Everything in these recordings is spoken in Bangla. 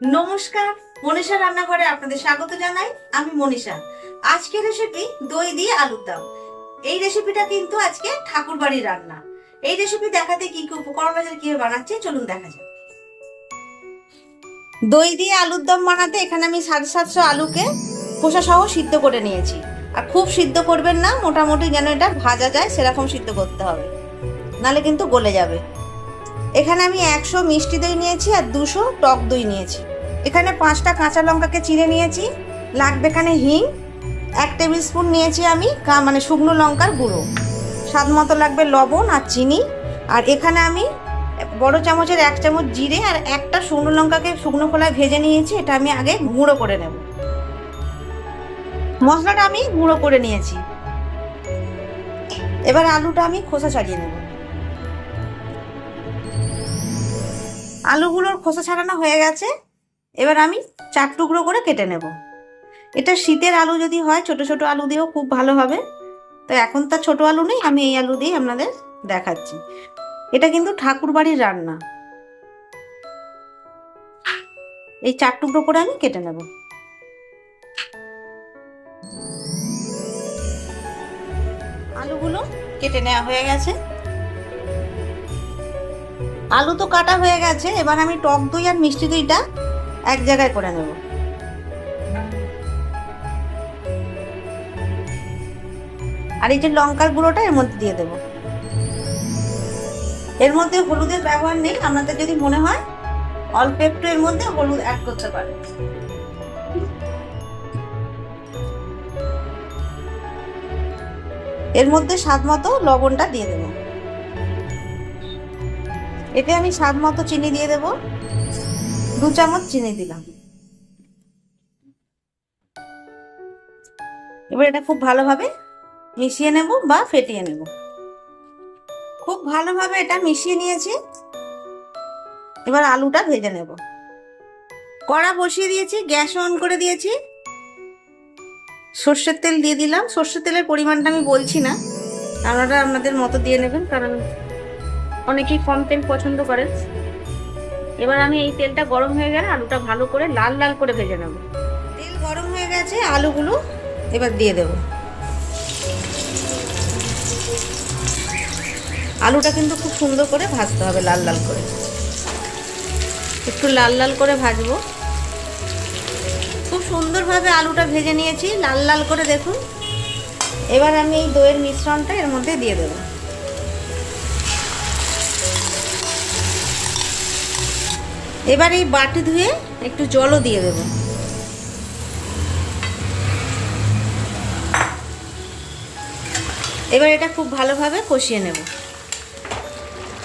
নমস্কার, মনীষা রান্নাঘরে আপনাদের স্বাগত জানাই। আমি মনীষা। আজকের রেসিপি দই দিয়ে আলুর দম। এই রেসিপিটা কিন্তু আজকে ঠাকুর বাড়ির রান্না। এই রেসিপি দেখাতে কি কি উপকরণ আছে, কীভাবে বানাচ্ছে, চলুন দেখা যাক। দই দিয়ে আলুর দম বানাতে এখানে আমি সাড়ে সাতশো আলুকে খোসা সহ সিদ্ধ করে নিয়েছি। আর খুব সিদ্ধ করবেন না, মোটামুটি যেন এটা ভাজা যায়, সেরকম সিদ্ধ করতে হবে। নালে কিন্তু গলে যাবে। এখানে আমি একশো মিষ্টি দই নিয়েছি আর দুশো টক দই নিয়েছি। এখানে পাঁচটা কাঁচা লঙ্কাকে চিড়ে নিয়েছি, লাগবে এখানে হিং, এক টেবিল স্পুন নিয়েছি আমি মানে শুকনো লঙ্কার গুঁড়ো। স্বাদ মতো লাগবে লবণ আর চিনি। আর এখানে আমি বড় চামচের এক চামচ জিরে আর একটা শুকনো লঙ্কাকে শুকনো খোলায় ভেজে নিয়েছি, এটা আমি আগে গুঁড়ো করে নেব। মশলাটা আমি গুঁড়ো করে নিয়েছি। এবার আলুটা আমি খোসা ছাড়িয়ে নেব। আলুগুলোর খোসা ছাড়ানো হয়ে গেছে, এবার আমি চার টুকরো করে কেটে নেব। এটা শীতের আলু যদি হয়, ছোট ছোট আলু দিয়েও খুব ভালো হবে। তো এখন তার ছোট আলু নেই, আমি এই আলু দিয়ে আপনাদের দেখাচ্ছি। এটা কিন্তু ঠাকুর বাড়ির রান্না। এই চার টুকরো করে আমি কেটে নেব। আলুগুলো কেটে নেওয়া হয়ে গেছে। আলু তো কাটা হয়ে গেছে, এবার আমি টক দই আর মিষ্টি দইটা এক জায়গায় করে নেব। আর এই যে লঙ্কার গুঁড়োটা এর মধ্যে দিয়ে দেব। এর মধ্যে হলুদের ব্যবহার নেই, আপনাদের যদি মনে হয়, অল্প একটু এর মধ্যে হলুদ অ্যাড করতে পারেন। এর মধ্যে স্বাদ মতো লবণটা দিয়ে দেবো। এতে আমি স্বাদ মতো চিনি দিয়ে দেব। দু চামচ চিনি দিলাম। এবার এটা খুব ভালোভাবে মিশিয়ে নেব বা ফেটিয়ে নেব। খুব ভালোভাবে এটা মিশিয়ে নিয়েছি। এবার আলুটা ভেজে নেব। কড়া বসিয়ে দিয়েছি, গ্যাস অন করে দিয়েছি। সর্ষের তেল দিয়ে দিলাম। সর্ষের তেলের পরিমাণটা আমি বলছি না। আপনারা আপনাদের মতো দিয়ে নেবেন, কারণ অনেকেই কম তেল পছন্দ করেন এবার আমি এই তেলটা গরম হয়ে গেলে আলুটা ভালো করে লাল লাল করে ভেজে নেব। তেল গরম হয়ে গেছে, আলুগুলো এবার দিয়ে দেব। আলুটা কিন্তু খুব সুন্দর করে ভাজতে হবে লাল লাল করে। একটু লাল লাল করে ভাজবো। খুব সুন্দরভাবে আলুটা ভেজে নিয়েছি, লাল লাল করে দেখুন। এবার আমি এই দইয়ের মিশ্রণটা এর মধ্যে দিয়ে দেবো। এবার এই বাটি ধুয়ে একটু জলও দিয়ে দেব। এবার এটা খুব ভালোভাবে কষিয়ে নেব।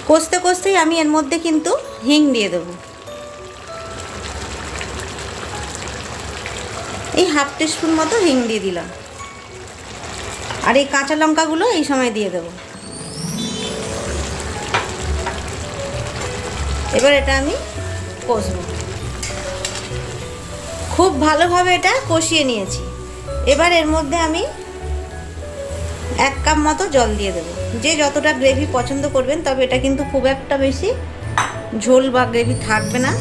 কষতে কষতেই আমি এর মধ্যে কিন্তু হিং দিয়ে দেব। এই হাফ টিস্পুন মতো হিং দিয়ে দিলাম। আর এই কাঁচা লঙ্কাগুলো এই সময় দিয়ে দেবো। এবার এটা আমি কষবো। খুব ভালোভাবে এটা কষিয়ে নিয়েছি। এবার এর মধ্যে আমি এক কাপ মতো জল দিয়ে দেবো। যে যতটা গ্রেভি পছন্দ করবেন, তবে এটা কিন্তু খুব একটা বেশি ঝোল বা গ্রেভি থাকবে না।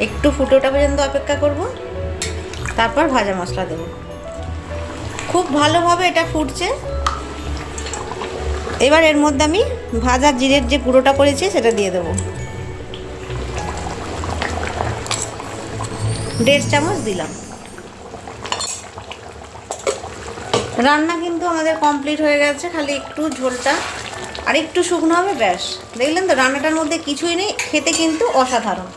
একটু ফুটোটা পর্যন্ত অপেক্ষা করব। তারপর ভাজা মশলা দেবো। খুব ভালোভাবে এটা ফুটছে। এবার এর মধ্যে আমি ভাজা জিরের যে গুঁড়োটা করেছি সেটা দিয়ে দেবো। দেড় চামচ দিলাম। রান্না কিন্তু আমাদের কমপ্লিট হয়ে গেছে, খালি একটু ঝোলটা আর একটু শুকনো হবে, ব্যাস। দেখলেন তো, রান্নাটার মধ্যে কিছুই নেই, খেতে কিন্তু অসাধারণ।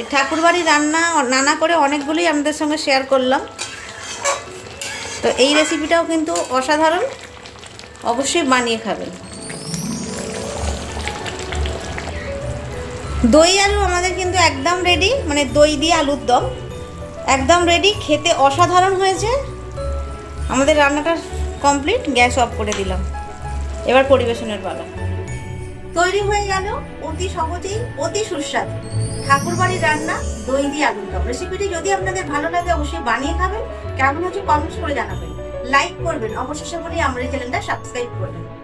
এই ঠাকুরবাড়ি রান্না নানা করে অনেকগুলোই আমাদের সঙ্গে শেয়ার করলাম। তো এই রেসিপিটাও কিন্তু অসাধারণ, অবশ্যই বানিয়ে খাবেন। দই আলু আমাদের কিন্তু একদম রেডি মানে দই দিয়ে আলুর দম। একদম রেডি খেতে অসাধারণ হয়েছে। আমাদের রান্নাটা কমপ্লিট গ্যাস অফ করে দিলাম। এবার পরিবেশনের পালা। তৈরি হয়ে গেল অতি সহজেই, অতি সুস্বাদু। ঠাকুরবাড়ির রান্না, দই দিয়ে আলুর দম। রেসিপিটি যদি আপনাদের ভালো লাগে, অবশ্যই বানিয়ে খাবেন। কেমন হচ্ছে কমেন্টস করে জানাবেন। লাইক করবেন। অবশেষে বলি, আমার এই চ্যানেলটা সাবস্ক্রাইব করবেন।